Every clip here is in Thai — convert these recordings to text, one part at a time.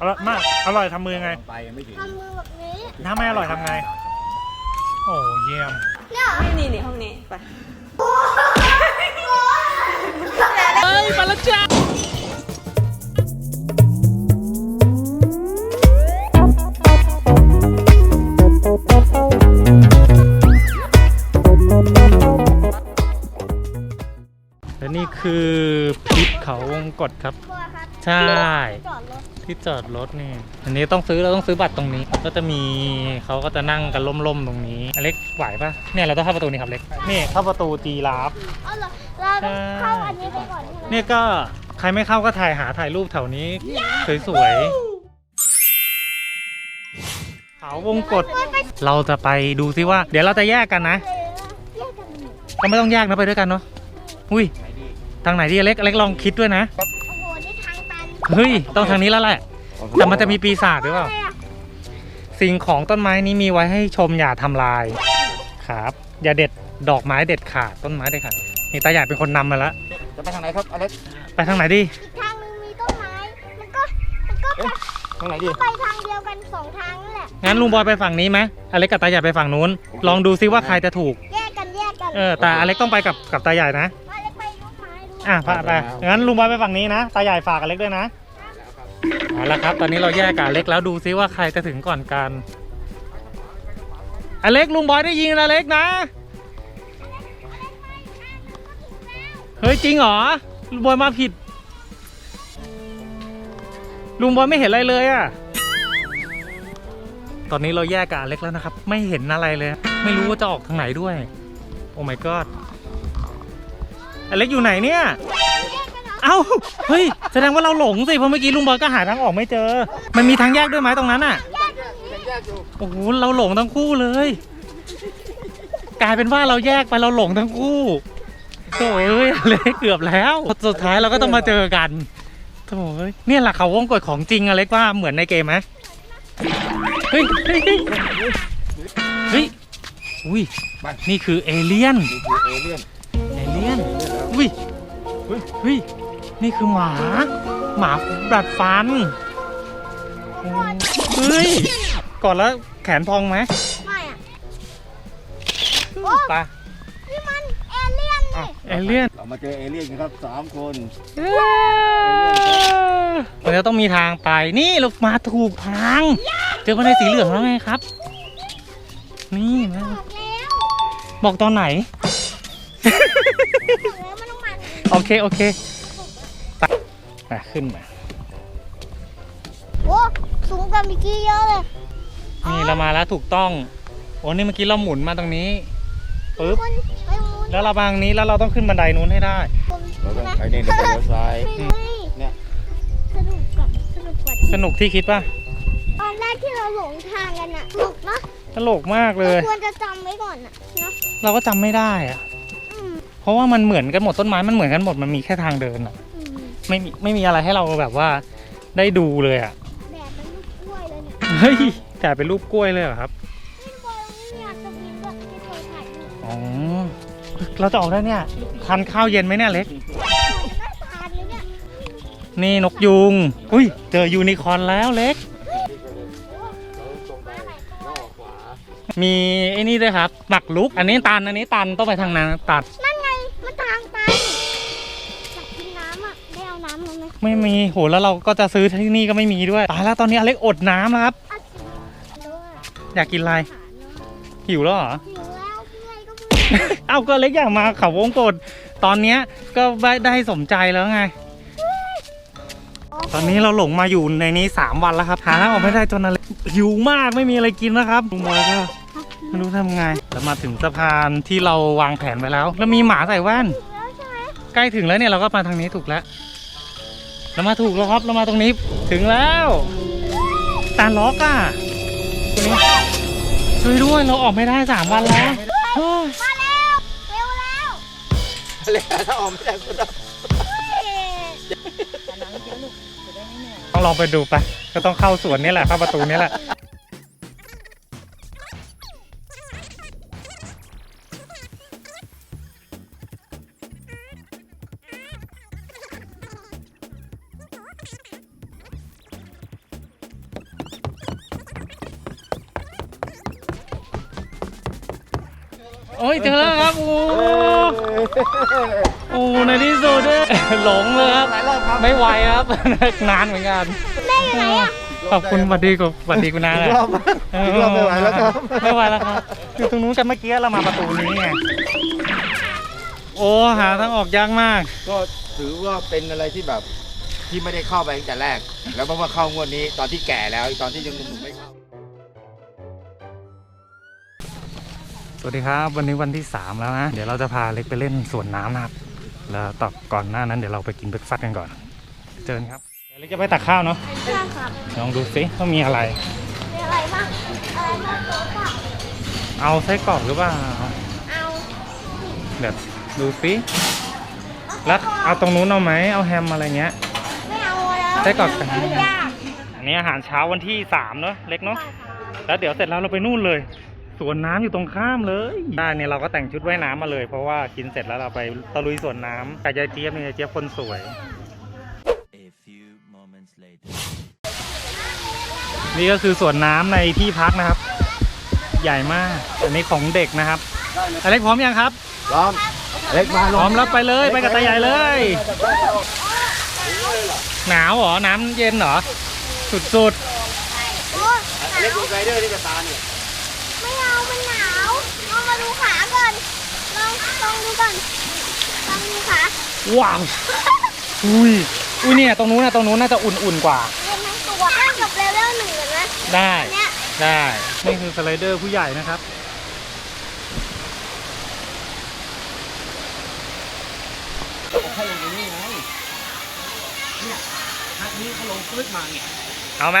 อร่อยมากอร่อยทำมือยังไง ไปยังไม่ถึงทำมือแบบนี้ถ้าไม่อร่อยทำไง โอ้เยี่ยม เนี่ยนี่นี่นี่ห้องนี้ไปเฮ้ยมาแล้วจ้าและนี่คือพิษเขาวงกฏครับตัวครับใช่ จอดรถ ที่จอดรถนี่ อันนี้ต้องซื้อเราต้องซื้อบัตรตรงนี้ ก็จะมีเขาก็จะนั่งกันล่มๆตรงนี้อเล็กไหวปะเนี่ยเราต้องเข้าประตูนี้ครับเล็กนี่เข้าประตูจีราฟเอาเหรอเราต้องเข้าอันนี้ไปก่อนใช่ไหมเนี่ยก็ใครไม่เข้าก็ถ่ายหาถ่ายรูปแถวนี้ สวยๆเขาวงกฏเราจะไปดูซิว่า เดี๋ยวเราจะแยกกันนะแยกกันหนึ่งก็ไม่ต้องแยกนะไปด้วยกันเนาะอุ้ยทางไหนดีอเล็กอเล็กลองคิดด้วยนะ เฮ้ยต้องทางนี้แล้วแหละ แต่มันจะมีปีศาจหรือเปล่าะไะสิ่งของต้นไม้นี้มีไว้ให้ชมอย่าทำลาย ครับ อย่าเด็ดดอกไม้เด็ดขาดต้นไม้เด็ดขาดนี่ตาใหญ่เป็นคนนำมาแล้วจะไปทางไหนครับอเล็กไปทางไหนดีอีกทางหนึ่งมีต้นไม้มันก็มันก็เอ๊ะทางไหนดีไปทางเดียวกันสองทางนั่นแหละงั้นลุงบอยไปฝั่งนี้ไหมอเล็กกับตาใหญ่ไปฝั่งนู้น ลองดูซิว่าใครจะถูก แยกกันแยกกันเออแต่อเล็กต้องไปกับกับตาใหญ่นะ อะพาไปงั้นลุงบอยไปฝั่งนี้นะตาใหญ่ฝากอเล็กด้วยนะเอาละครับ ตอนนี้เราแยกกับอเล็กแล้วดูซิว่าใครจะถึงก่อนกันอเล็กลุงบอยได้ยิงอเล็กนะเฮ้ยจริงเหรอลุงบอยมาผิด ลุงบอยไม่เห็นอะไรเลยอะตอนนี้เราแยกกับอเล็กแล้วนะครับ ไม่เห็นอะไรเลย ไม่รู้ว่าจะออกทางไหนด้วย โอ้ my god อเล็กอยู่ไหนเนี่ย เอ้า เฮ้ย แสดงว่าเราหลงสิ เพราะเมื่อกี้ลุงบอยก็หาทางออกไม่เจอ มันมีทางแยกด้วยไหมตรงนั้นอะ โอ้โห เราหลงทั้งคู่เลย กลายเป็นว่าเราแยกไปเราหลงทั้งคู่โถ่เอ้ยอเล็กเกือบแล้ว สุดท้ายเราก็ต้องมาเจอกันโถ่เอ้ยเนี่ยแหละเขาวงกดของจริงอเล็กว่าเหมือนในเกมไหมเฮ้ยเฮ้ยเฮ้ยเฮ้ย อุ้ย นี่คือเอเลี่ยน นี่คือเอเลี่ยนเอเลี่ยน อุ้ยเฮ้ยเฮ้ยนี่คือหมา หมาดัดฟันเฮ้ยก่อนแล้วแขนพองไหมไม่อะโอ้ไปนี่มันเอเลี่ยนอะนี่เอเลี่ยนเรามาเจอเอเลี่ยนกันครับสามคนมันจะต้องมีทางไปนี่เรามาถูกทาง เจอคนในสีเหลืองแล้วไงครับ นี่นะบอกแล้วบอกตอนไหน บอกแล้วมันต้องมา โอเค โอเคไปมาขึ้นมา โอ้สูงกว่าเมื่อกี้เยอะเลยนี่เรามาแล้วถูกต้อง โอ้นี่เมื่อกี้เราหมุนมาตรงนี้ปึ๊บคนไปมูนแล้วเราบางนี้แล้วเราต้องขึ้นบันไดนู้นให้ได้ผมเราต้องไปเนี่ยเดี๋ยวเลี้ยวซ้ายไม่ไม่เนี่ย สนุกกับสนุกกว่าสนุกที่คิดป่ะตอนแรกที่เราหลงทางกันอะสนุกเนอะตลกมากเลย เราควรจะจำไว้ก่อนอะเนาะเราก็จำไม่ได้อะอืมเพ ราะว่ามันเหมือนกันหมดต้นไม้มันเหมือนกันหมดมันมีแค่ทางเดินอะอืมไม่มีไม่มีอะไรให้เราแบบว่าได้ดูเลยอะแบบเป็นลูกกล้วยเลยเนี่ยเฮ้ยแต่เป็นรูปกล้วยเลยเหรอครับพี่บอยไม่อยากจะบินแบบที่เคยถ่ายรูปอ๋อเราจะออกได้เนี่ยทานข้าวเย็นไหมเนี่ยเล็กได้ทานเลยเนี่ยนี่นกยุง อุ้ย เจอยูนิคอร์นแล้วเล็ก มีไอ้นี่ด้วยครับหมักลุก อันนี้ตัน อันนี้ตันต้องไปทางนั้นตัดนั่นไไหมไม่มีโหแล้วเราก็จะซื้อที่นี่ก็ไม่มีด้วยตายแล้วตอนนี้อเล็กอดน้ำแล้วครับอะดูอะอยากกินอะไรอาหารเนอะหิวแล้วเหรอ หิวแล้วเมื่อยก็เมื่อยเอ้าก็เล็กอยากมาเขาวงกดตอนเนี้ยก็ได้ได้สมใจแล้วไง ตอนนี้เราหลงมาอยู่ในนี้ 3 วันแล้วครับ หาทางออกไม่ได้จนอะไรหิวมากไม่มีอะไรกินนะครับลุงบอยก็ไม่รู้ทำไงแล้วมาถึงสะพานที่เราวางแผนไว้แล้ว แล้วมีหมาใส่แว่นถึงแล้วใช่ไหมใกล้ถึงแล้วเนี่ยเราก็มาทางนี้ถูกแล้ว เรามาถูกแล้วครับ เรามาตรงนี้ถึงแล้วตาล็อกอะตรงนี้ช่วยด้วยเราออกไม่ได้สามวันแล้วเฮ้ยมาแล้วเร็วแล้วเล็กถ้าออกไม่ได้ก็ต้องเฮ้ยต้องลองไปดูไป ก็ต้องเข้าสวนนี่แหละเข้าประตูนี่แหละ โอ้ยเจอแล้วครับ โอ้โอ้ในที่สุดเนี่ยหลงเลยครับหลายรอบครับ ไม่ไหวครับ นานเหมือนกัน แม่อยู่ไหนอะ ขอบคุณสวัสดีกับสวัสดีคุณนาอีเลยกรอบอีกรอบไม่ไหวแล้วครับ ไม่ไหวแล้วครับอยู่ตรงนู้นกันเมื่อกี้เรามาประตูนี้ไง โอ้หาทางออกยากมาก ก็ถือว่าเป็นอะไรที่แบบที่ไม่ได้เข้าไปตั้งแต่แรก แล้วเมื่อเข้างวดนี้ตอนที่แก่แล้วตอนที่ยังหนุ่มๆไม่เข้า สวัสดีครับ วันนี้วันที่ 3 แล้วนะ เดี๋ยวเราจะพาเล็กไปเล่นสวนน้ำนะครับ แล้วต่อก่อนหน้านั้นเดี๋ยวเราไปกินเบรกฟาสต์กันก่อน เจอกันครับเดี๋ยวเล็กจะไปตักข้าวเนาะใช่ครับลองดูสิว่ามีอะไรมีอะไรบ้างอะไรบ้างโต๊ะอะเอาไส้กรอกหรือเปล่าเอาแบบดูสิแล้วเอาตรงนู้นเอาไหมเอาแฮมอะไรเงี้ยไม่เอาแล้วไส้กรอกกันมันยากอันนี้อาหารเช้าวันที่3เนอะเล็กเนาะใช่ครับแล้วเดี๋ยวเสร็จแล้วเราไปนู่นเลย สวนน้ำอยู่ตรงข้ามเลยได้เนี่ยเราก็แต่งชุดว่ายน้ำมาเลย เพราะว่ากินเสร็จแล้วเราไปตะลุยสวนน้ำกับยายเจี๊ยบเนี่ยยายเจี๊ยบคนสวย A few moments later. นี่ก็คือสวนน้ำในที่พักนะครับ ใหญ่มากอันนี้ของเด็กนะครับอเล็กพร้อมยังครับพร้อมเล็กมาลพร้องมแล้วไปเลยไปกับตาใหญ่เลย หนาวเหรอน้ำเย็นเหรอสุดโอ้ยเล็กดูไรเดอร์ที่จะตาเนี่ย ไม่เอา มันหนาวลองมาดูขาก่อน ลองลอง ดูก่อนลองดูขาๆว้าว อุ้ย อุ้ยเนี่ยตรงนู้นนะตรงนู้นน่าจะอุ่นๆกว่าเล่นทั้งตัวเล่นกับเลเวลหนึ่งเลยนะได้เนี่ยได้ นี่คือสไลเดอร์ผู้ใหญ่นะครับเอาไหม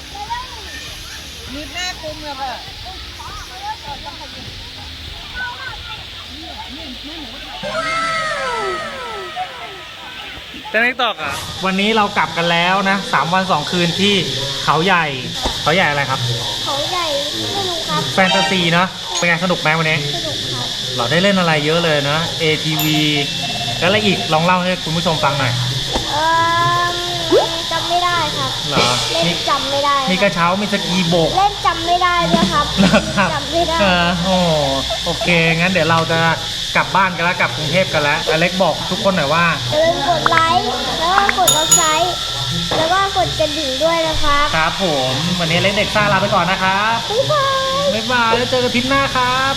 จะไม่ตอกอะวันนี้เรากลับกันแล้วนะสามวันสองคืนที่เขาใหญ่ เขาใหญ่อะไรครับ เขาใหญ่ไม่รู้ครับ แฟนตาซีเนาะเป็นไงสนุกไหมวันนี้ สนุกครับ เราได้เล่นอะไรเยอะเลยนะ ATV แล้วอะไรอีกลองเล่าให้คุณผู้ชมฟังหน่อย ครับ เหรอเล่มีนจำไม่ได้มีกระเช้ามีสกีโบก เล่นจำไม่ได้ด้วยครับนะครับจำไม่ได้เออโอ้โอเค งั้นเดี๋ยวเราจะกลับบ้านกันแล้วกลับกรุงเทพกันแล้วอเล็กบอกทุกคนหน่อยว่าอย่าลืมกดไลค์แล้วก็กดซับสไครต์แล้วก็กดกระดิ่งด้วยนะครับครับผม วันนี้เล็กเด็กซ่าลาไปก่อนนะครับบ๊ายบายบ๊ายบายแล้วเจอกันทริปหน้าครับบ